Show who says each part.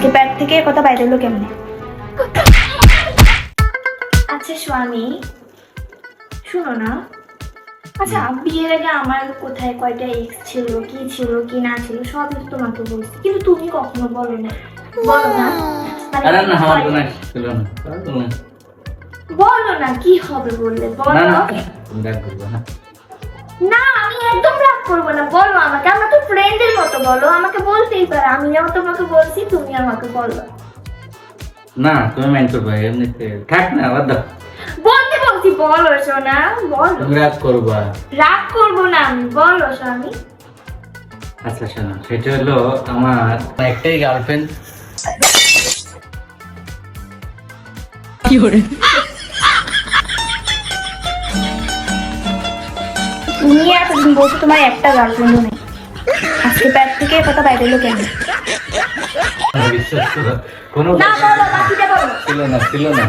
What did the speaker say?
Speaker 1: আজকে প্যাট থেকে কথা বাইরে হলো কেমনে? আচ্ছা স্বামী শুনো না। আচ্ছা বিয়ের আগে আমার কোথায় কয়টা এক্স ছিল কি ছিল কি না ছিল সবই তো তোমাকে বলছি। কিন্তু তুমি কখনো বলো না। বলো না। মানে
Speaker 2: আরে না আমার কোনো ছিল না।
Speaker 1: বলো না কি হবে বললে? বলো।
Speaker 2: না তুমি রাগ করবে না।
Speaker 1: না আমি একদম রাগ করব না। বলো আমাকে বলো আমাকে বলতেই পারো আমি যেমন তোমাকে বলছি তুমি আমাকে বলো।
Speaker 2: না তুমি মাইন্ড করবে এমনিতে থাক না বাদ দাও।
Speaker 1: বলতে বলছি বলো সোনা বলো।
Speaker 2: তুমি রাগ করবা।
Speaker 1: রাগ করব না আমি বলো স্বামী।
Speaker 2: আচ্ছা শোনো সেটা হলো আমার একটাই গার্লফ্রেন্ড
Speaker 1: তুমি এতদিন বলছো তোমার একটা গার্লফ্রেন্ডও নেই। আজকে প্যাট থেকে কথা বাইরে
Speaker 2: লোকে করো
Speaker 1: না। বলো বাকিটা বলো।
Speaker 2: ছিল না ছিল না।